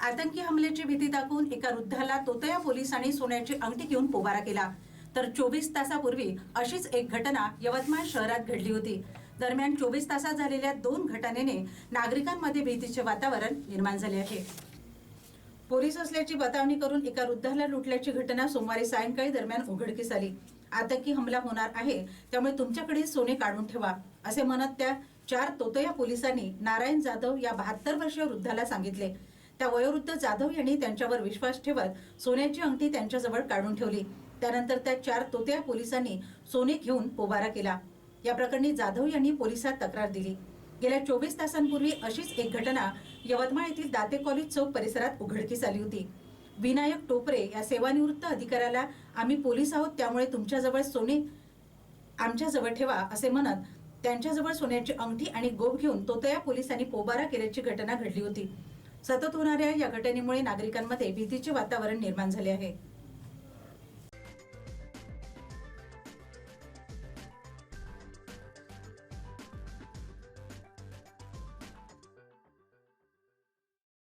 आतंकी हमल्याची भीती दाखवून एका वृद्धाला तोतया पोलिसांनी सोन्याची अंगठी घेऊन पोबारा केला. तर चोवीस तासापूर्वी अशीच एक घटना यवतमाळ शहरात घडली होती. दरम्यान चोवीस तासात झालेल्या दोन घटनेने नागरिकांमध्ये भीतीचे वातावरण निर्माण झाले आहे. पोलीस असल्याची बतावणी करून एका वृद्धाला लुटल्याची घटना सोमवारी सायंकाळी दरम्यान उघडकीस आली. आतंकी हमला होणार आहे त्यामुळे तुमच्याकडे सोने काढून ठेवा असे म्हणत त्या चार तोतया पोलिसांनी नारायण जाधव या बहात्तर वर्षीय वृद्धाला सांगितले. त्या वयोवृद्ध जाधव यांनी त्यांच्यावर विश्वास ठेवत सोन्याची अंगठी त्यांच्याजवळ काढून ठेवली. त्यानंतर त्या चार तोत्या पोलिसांनी सोने घेऊन पोबारा केला. या प्रकरणी जाधव यांनी पोलिसात तक्रार दिली. गेल्या चोवीस तासांपूर्वी अशीच एक घटना यवतमाळ येथील दाते कॉलेज चौक परिसरात उघडकीस आली होती. विनायक टोपरे या सेवानिवृत्त अधिकाऱ्याला आम्ही पोलीस आहोत त्यामुळे तुमच्याजवळ सोने आमच्याजवळ ठेवा असे म्हणत त्यांच्याजवळ सोन्याची अंगठी आणि गोप घेऊन तोतया पोलिसांनी पोबारा केल्याची घटना घडली होती. सतत होणाऱ्या या घटनेमुळे नागरिकांमध्ये भीतीचे वातावरण निर्माण झाले आहे.